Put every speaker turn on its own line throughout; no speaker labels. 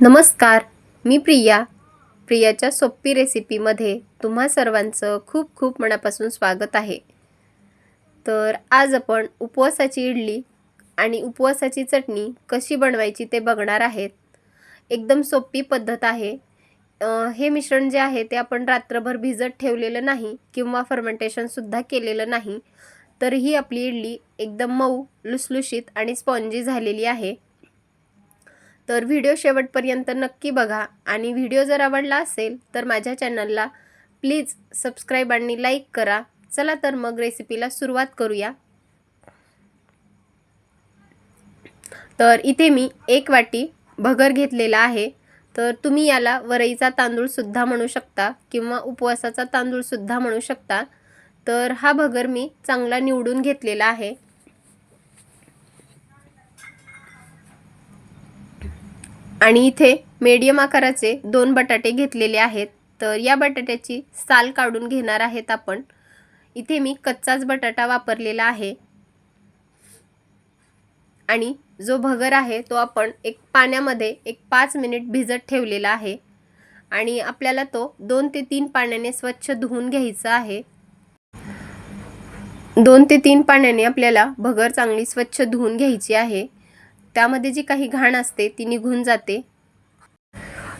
नमस्कार मी प्रिया. प्रियाच्या सोपी रेसिपीमध्ये तुम्हा सर्वांचं खूप खूप मनापासून स्वागत आहे. तर आज आपण उपवासाची इडली आणि उपवासाची चटणी कशी बनवायची ते बघणार आहेत. एकदम सोपी पद्धत आहे. हे मिश्रण जे आहे ते आपण रात्रभर भिजत ठेवलेलं नाही किंवा फर्मेंटेशनसुद्धा केलेलं नाही. तरीही आपली इडली एकदम मऊ लुसलुशीत आणि स्पॉन्जी झालेली आहे. तर व्हिडिओ शेवटपर्यंत नक्की बघा. आणि व्हिडिओ जर आवडला असेल तर माझ्या चॅनलला प्लीज सबस्क्राईब आणि लाईक करा. चला तर मग रेसिपीला सुरुवात करूया. तर इथे मी एक वाटी भगर घेतलेला आहे. तर तुम्ही याला वरईचा तांदूळसुद्धा म्हणू शकता किंवा उपवासाचा तांदूळसुद्धा म्हणू शकता. तर हा भगर मी चांगला निवडून घेतलेला आहे. आणि इथे मीडियम आकाराचे दोन बटाटे घेतलेले आहेत. तर या बटाट्याची साल काढून घेणार आहेत आपण. इथे मी कच्चाच बटाटा वापरलेला आहे. आणि जो भगर आहे तो आपण एक पाण्यामध्ये एक पाच मिनिट भिजत ठेवलेला आहे. आणि आपल्याला तो दोन ते तीन पाण्याने स्वच्छ धुवून घ्यायचा आहे. दोन ते तीन पाण्याने आपल्याला भगर चांगली स्वच्छ धुवून घ्यायची आहे. त्यामध्ये जी काही घाण असते ती निघून जाते.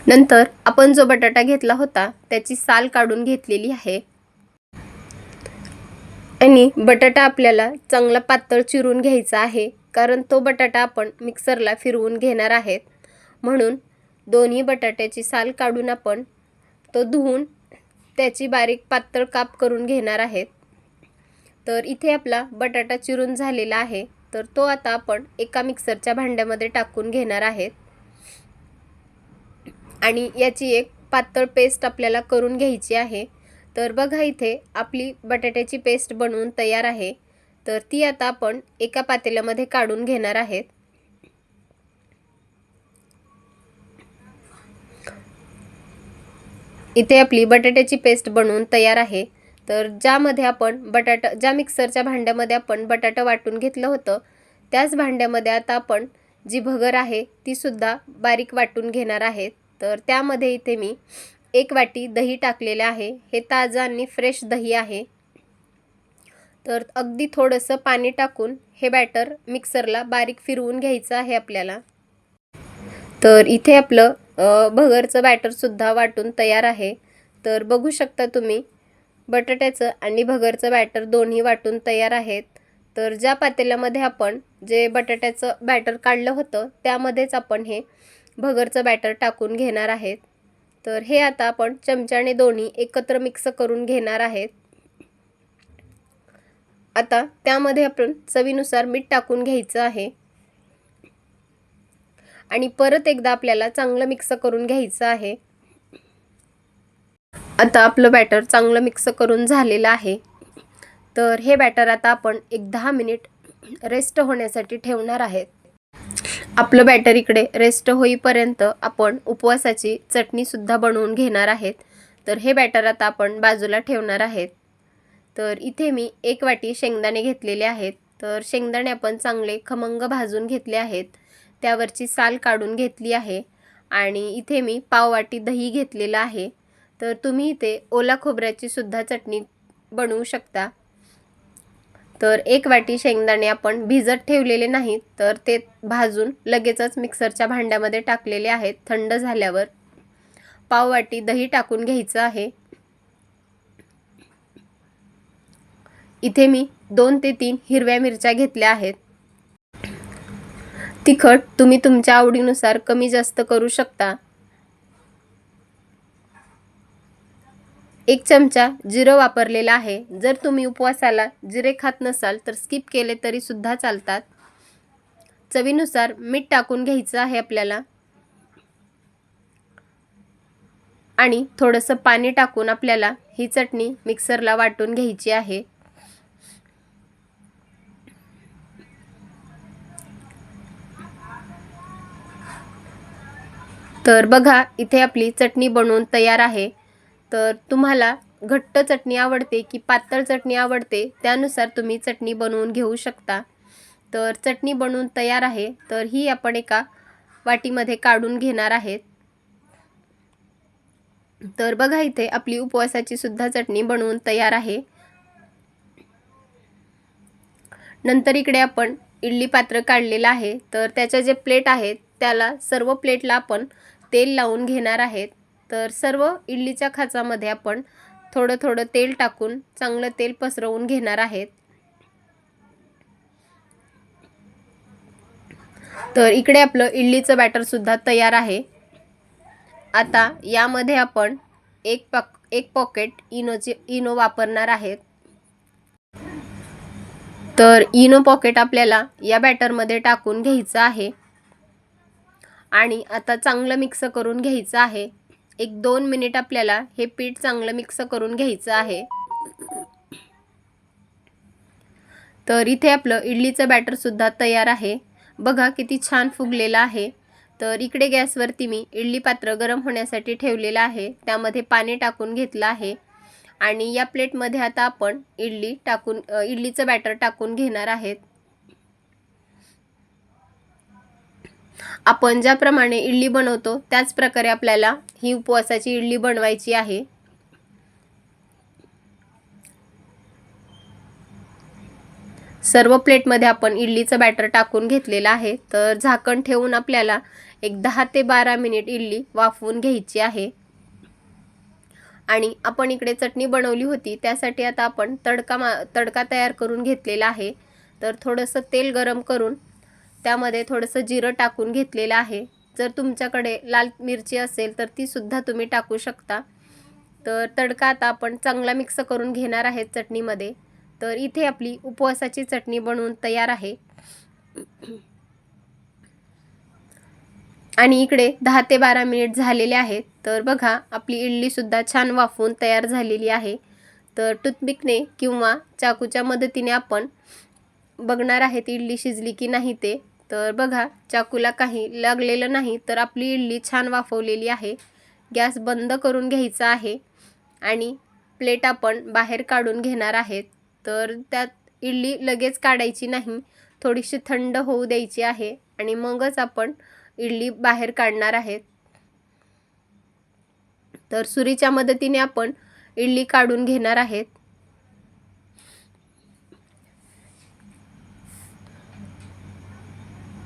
नंतर आपण जो बटाटा घेतला होता त्याची साल काढून घेतलेली आहे. आणि बटाटा आपल्याला चांगला पातळ चिरून घ्यायचा आहे कारण तो बटाटा आपण मिक्सरला फिरवून घेणार आहेत. म्हणून दोन्ही बटाट्याची साल काढून आपण तो धुवून त्याची बारीक पातळ काप करून घेणार आहेत. तर इथे आपला बटाटा चिरून झालेला आहे. तर तो आता आपण एका मिक्सरच्या भांड्यामध्ये टाकून घेणार आहेत. आणि याची एक पातळ पेस्ट आपल्याला करून घ्यायची आहे. तर बघा इथे आपली बटाट्याची पेस्ट बनवून तयार आहे. तर ती आता आपण एका पातेल्यामध्ये काढून घेणार आहेत. इथे आपली बटाट्याची पेस्ट बनवून तयार आहे. तर ज्यामध्ये आपण बटाटा ज्या मिक्सरच्या भांड्यामध्ये आपण बटाटा वाटून घेतलं होतं त्याच भांड्यामध्ये आता आपण जी भगर आहे तीसुद्धा बारीक वाटून घेणार आहेत तर त्यामध्ये इथे मी एक वाटी दही टाकलेलं आहे. हे ताजं आणि फ्रेश दही आहे. तर अगदी थोडंसं पाणी टाकून हे बॅटर मिक्सरला बारीक फिरवून घ्यायचं आहे आपल्याला. तर इथे आपलं भगरचं बॅटरसुद्धा वाटून तयार आहे. तर बघू शकता तुम्ही बटाट्याचं आणि भगरचं बॅटर दोन्ही वाटून तयार आहेत. तर ज्या पातेल्यामध्ये आपण जे बटाट्याचं बॅटर काढलं होतं त्यामध्येच आपण हे भगरचं बॅटर टाकून घेणार आहेत. तर हे आता आपण चमच्याने दोन्ही एकत्र मिक्स करून घेणार आहेत. आता त्यामध्ये आपण चवीनुसार मीठ टाकून घ्यायचं आहे. आणि परत एकदा आपल्याला चांगलं मिक्स करून घ्यायचं आहे. आता आपलं बॅटर चांगलं मिक्स करून झालेलं आहे. तर हे बॅटर आता आपण एक दहा मिनिट रेस्ट होण्यासाठी ठेवणार आहेत आपलं बॅटर इकडे रेस्ट होईपर्यंत आपण उपवासाची चटणीसुद्धा बनवून घेणार आहेत. तर हे बॅटर आता आपण बाजूला ठेवणार आहेत. तर इथे मी एक वाटी शेंगदाणे घेतलेले आहेत. तर शेंगदाणे आपण चांगले खमंग भाजून घेतले आहेत. त्यावरची साल काढून घेतली आहे. आणि इथे मी पाववाटी दही घेतलेलं आहे. तर तुम्ही इथे ओला खोबऱ्याची सुद्धा चटणी बनवू शकता. तर एक वाटी शेंगदाणे आपण भिजत ठेवलेले नाहीत तर ते भाजून लगेचच मिक्सरच्या भांड्यामध्ये टाकलेले आहेत थंड झाल्यावर. पाववाटी दही टाकून घ्यायचं आहे. इथे मी दोन ते तीन हिरव्या मिरच्या घेतल्या आहेत. तिखट तुम्ही तुमच्या आवडीनुसार कमी जास्त करू शकता. एक चमचा जिरं वापरलेला आहे. जर तुम्ही उपवासाला जिरे खात नसाल तर स्किप केले तरी सुद्धा चालतात. चवीनुसार मीठ टाकून घ्यायचं आहे आपल्याला. आणि थोडंसं पाणी टाकून आपल्याला ही चटणी मिक्सरला वाटून घ्यायची आहे. तर बघा इथे आपली चटणी बनवून तयार आहे. तर तुम्हाला घट्ट चटणी आवडते की पातळ चटणी आवडते त्यानुसार तुम्ही चटणी बनवून घेऊ शकता. तर चटणी बनवून तयार आहे तर ही आपण एका वाटीमध्ये काढून घेणार आहेत. तर बघा इथे आपली उपवासाची सुद्धा चटणी बनवून तयार आहे. नंतर इकडे आपण इडली पात्र काढलेलं आहे तर त्याच्या जे प्लेट आहेत त्याला सर्व प्लेटला आपण तेल लावून घेणार आहेत. तर सर्व इडलीच्या खाचामध्ये आपण थोडं थोडं तेल टाकून चांगलं तेल पसरवून घेणार आहेत. तर इकडे आपलं इडलीचं बॅटरसुद्धा तयार आहे. आता यामध्ये आपण एक पॉक एक पॉकेट इनोचे इनो वापरणार आहेत. तर इनो पॉकेट आपल्याला या बॅटरमध्ये टाकून घ्यायचं आहे. आणि आता चांगलं मिक्स करून घ्यायचं आहे. एक दोन मिनिट आपल्याला हे पीठ चांगलं मिक्स करून घ्यायचं आहे. तर इथे आपलं इडलीचं बॅटरसुद्धा तयार आहे. बघा किती छान फुगलेलं आहे. तर इकडे गॅसवरती मी इडली पात्र गरम होण्यासाठी ठेवलेलं आहे. त्यामध्ये पाणी टाकून घेतलं आहे. आणि या प्लेटमध्ये आता आपण इडली टाकून इडलीचं बॅटर टाकून घेणार आहेत. आपण ज्याप्रमाणे इडली बनवतो त्याच प्रकारे आपल्याला ही उपवासाची इडली बनवायची आहे. सर्व प्लेटमध्ये आपण इडलीचं बॅटर टाकून घेतलेलं आहे. तर झाकण ठेवून आपल्याला एक दहा ते बारा मिनिट इडली वाफवून घ्यायची आहे. आणि आपण इकडे चटणी बनवली होती त्यासाठी आता आपण तडका मा तडका तयार करून घेतलेला आहे. तर थोडंसं तेल गरम करून त्यामध्ये थोडंसं जिरं टाकून घेतलेलं आहे. जर तुमच्याकडे लाल मिरची असेल तर तीसुद्धा तुम्ही टाकू शकता. तर तडका आता आपण चांगला मिक्स करून घेणार आहे चटणीमध्ये. तर इथे आपली उपवासाची चटणी बनवून तयार आहे. आणि इकडे दहा ते बारा मिनिट झालेले आहेत. तर बघा आपली इडलीसुद्धा छान वाफवून तयार झालेली आहे. तर टूथपिकने किंवा चाकूच्या मदतीने आपण बघणार आहेत इडली शिजली की नाही ते. तर बघा चाकूला काही लागलेलं नाही तर आपली इडली छान वाफवलेली आहे. गॅस बंद करून घ्यायचा आहे आणि प्लेट आपण बाहेर काढून घेणार आहेत. तर त्यात इडली लगेच काढायची नाही थोडीशी थंड होऊ द्यायची आहे आणि मगच आपण इडली बाहेर काढणार आहेत. तर सुरीच्या मदतीने आपण इडली काढून घेणार आहेत.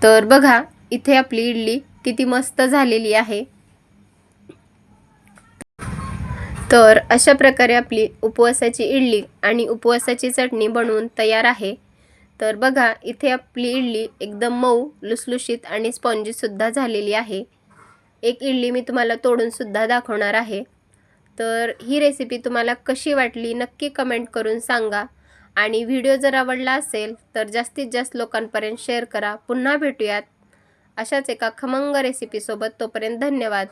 तर बघा इथे आपली इडली किती मस्त झालेली आहे. तर अशा प्रकारे आपली उपवासाची इडली आणि उपवासाची चटणी बनवून तयार आहे. तर बघा इथे आपली इडली एकदम मऊ लुसलुशीत आणि स्पॉन्जीसुद्धा झालेली आहे. एक इडली मी तुम्हाला तोडूनसुद्धा दाखवणार आहे. तर ही रेसिपी तुम्हाला कशी वाटली नक्की कमेंट करून सांगा. आणि व्हिडिओ जर आवडला असेल तर जास्तीत जास्त लोकांपर्यंत शेअर करा. पुन्हा भेटूयात अशाच एका खमंग रेसिपीसोबत तोपर्यंत धन्यवाद.